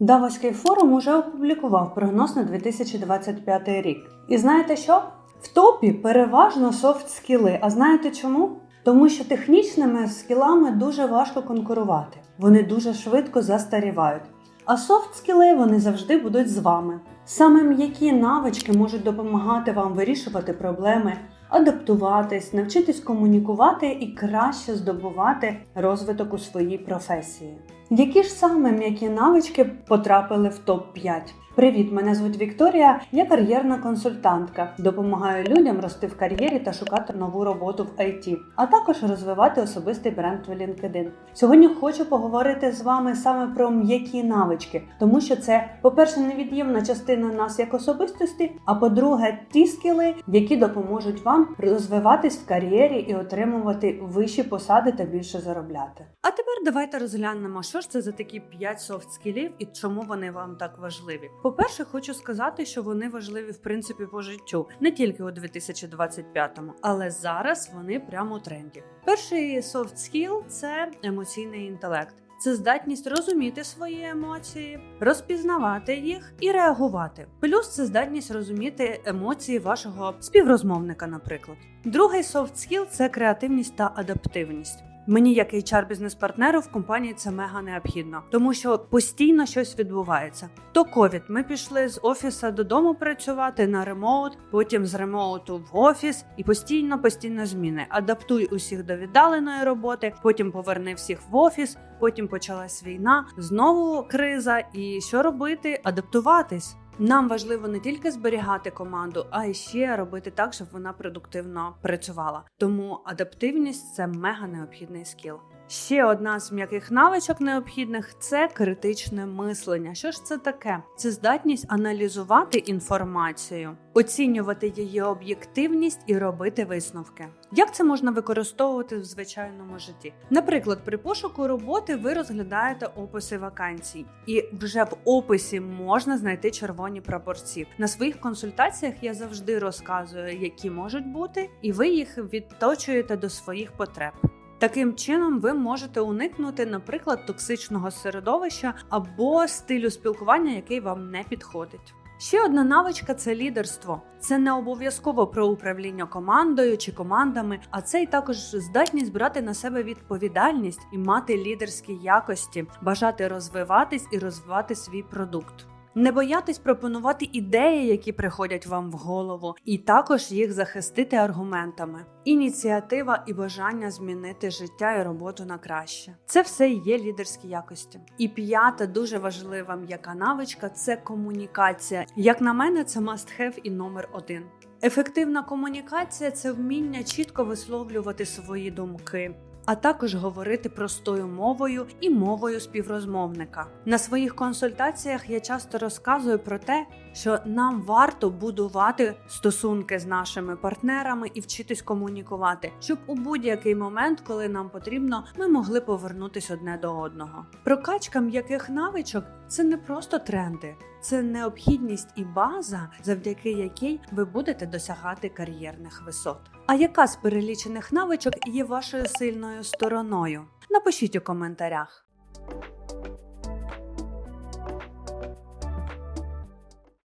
Давоський форум уже опублікував прогноз на 2025 рік. І знаєте що? В топі переважно софт скіли. А знаєте чому? Тому що технічними скілами дуже важко конкурувати. Вони дуже швидко застарівають. А софт скіли вони завжди будуть з вами. Саме м'які навички можуть допомагати вам вирішувати проблеми, адаптуватись, навчитись комунікувати і краще здобувати розвиток у своїй професії. Які ж саме м'які навички потрапили в топ 5 Привіт, мене звуть Вікторія. Я кар'єрна консультантка. Допомагаю людям рости в кар'єрі та шукати нову роботу в IT, а також розвивати особистий бренд в LinkedIn. Сьогодні хочу поговорити з вами саме про м'які навички, тому що це, по-перше, невід'ємна частина нас як особистості. А по-друге, ті скіли, які допоможуть вам розвиватись в кар'єрі і отримувати вищі посади та більше заробляти. А тепер давайте розглянемо, що ж це за такі 5 софт скілів і чому вони вам так важливі. По-перше, хочу сказати, що вони важливі в принципі по життю, не тільки у 2025-му, але зараз вони прямо у тренді. Перший софт скіл це емоційний інтелект. Це здатність розуміти свої емоції, розпізнавати їх і реагувати. Плюс це здатність розуміти емоції вашого співрозмовника, наприклад. Другий soft skill – це креативність та адаптивність. Мені, як hr бізнес-партнеру в компанії, це мега необхідно, тому що постійно щось відбувається. То ковід, ми пішли з офіса додому працювати на ремоут, потім з ремоуту в офіс, і постійно, постійно зміни. Адаптуй усіх до віддаленої роботи, потім поверни всіх в офіс, потім почалась війна, знову криза. І що робити? Адаптуватись. Нам важливо не тільки зберігати команду, а й ще робити так, щоб вона продуктивно працювала. Тому адаптивність це мега необхідний скіл. Ще одна з м'яких навичок необхідних це критичне мислення. Що ж це таке? Це здатність аналізувати інформацію, оцінювати її об'єктивність і робити висновки. Як це можна використовувати в звичайному житті? Наприклад, при пошуку роботи ви розглядаєте описи вакансій, і вже в описі можна знайти червоні прапорці. На своїх консультаціях я завжди розказую, які можуть бути, і ви їх відточуєте до своїх потреб. Таким чином, ви можете уникнути, наприклад, токсичного середовища або стилю спілкування, який вам не підходить. Ще одна навичка це лідерство. Це не обов'язково про управління командою чи командами, а це й також здатність брати на себе відповідальність і мати лідерські якості, бажати розвиватись і розвивати свій продукт. Не боятись пропонувати ідеї, які приходять вам в голову, і також їх захистити аргументами. Ініціатива і бажання змінити життя і роботу на краще. Це все є лідерські якості. І п'ята дуже важлива м'яка навичка це комунікація. Як на мене, це must have і номер один. Ефективна комунікація це вміння чітко висловлювати свої думки, а також говорити простою мовою і мовою співрозмовника. На своїх консультаціях я часто розказую про те, що нам варто будувати стосунки з нашими партнерами і вчитись комунікувати, щоб у будь-який момент, коли нам потрібно, ми могли повернутись одне до одного. Прокачка м'яких навичок це не просто тренди, це необхідність і база, завдяки якій ви будете досягати кар'єрних висот. А яка з перелічених навичок є вашою сильною стороною? Напишіть у коментарях.